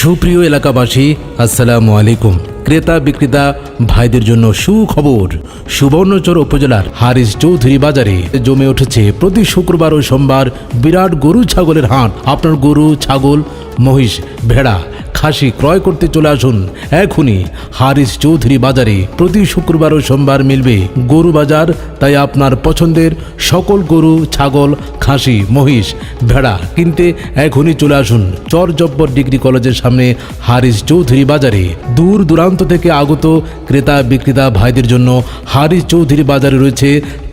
সুপ্রিয় এলাকাবাসী, আসসালামু আলাইকুম। ক্রেতা, বিক্রেতা ভাইদের জন্য সুখবর। সুবর্ণচর উপজেলার হারিস চৌধুরী বাজারে জমে উঠেছে প্রতি শুক্রবার ও সোমবার বিরাট গরু ছাগলের হাট। আপনার গরু, ছাগল, মহিষ, ভেড়া খাসি ক্রয় করতে চলে আসুন। এখনই হারিস চৌধুরী বাজারে প্রতি শুক্রবার ও সোমবার মিলবে গরু বাজার, তাই আপনার পছন্দের সকল গরু, ছাগল, খাসি, মহিষ, ভেড়া কিনতে এখনই চলে আসুন। চর জব্বর ডিগ্রি কলেজের সামনে হারিস চৌধুরী বাজারে। দূর দূরান্ত থেকে আগত ক্রেতা বিক্রেতা ভাইদের জন্য হারিস চৌধুরী বাজারে রয়েছে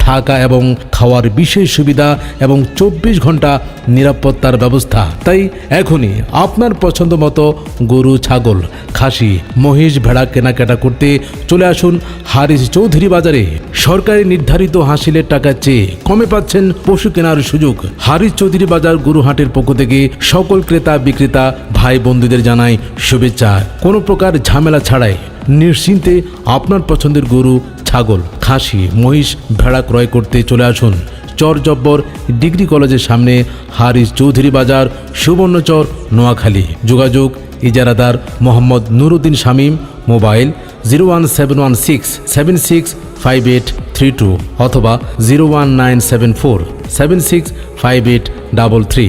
থাকা এবং খাওয়ার বিশেষ সুবিধা এবং চব্বিশ ঘণ্টা নিরাপত্তার ব্যবস্থা। তাই এখনই আপনার পছন্দ মতো গরু, ছাগল, খাসি, মহিষ, ভেড়া কেনাকাটা করতে চলে আসুন হারিস চৌধুরী বাজারে। সরকারি নির্ধারিত হাসিলের টাকা চেয়ে কমে পাচ্ছেন পশু কেনার সুযোগ। হারিস চৌধুরী বাজার গরুহাটের পক্ষ থেকে সকল ক্রেতা, বিক্রেতা ভাই বন্ধুদের জানায় শুভেচ্ছা। কোনো প্রকার ঝামেলা ছাড়াই নিশ্চিন্তে আপনার পছন্দের গরু, ছাগল, খাসি, মহিষ ভেড়া ক্রয় করতে চলে আসুন। চর জব্বর ডিগ্রি কলেজের সামনে হারিস চৌধুরী বাজার, সুবর্ণচর, নোয়াখালী। যোগাযোগ ইজারাদার Mohammad Nuruddin Shamim, mobile zero one seven one six seven six five eight three two অথবা zero one nine seven four seven six five eight double three.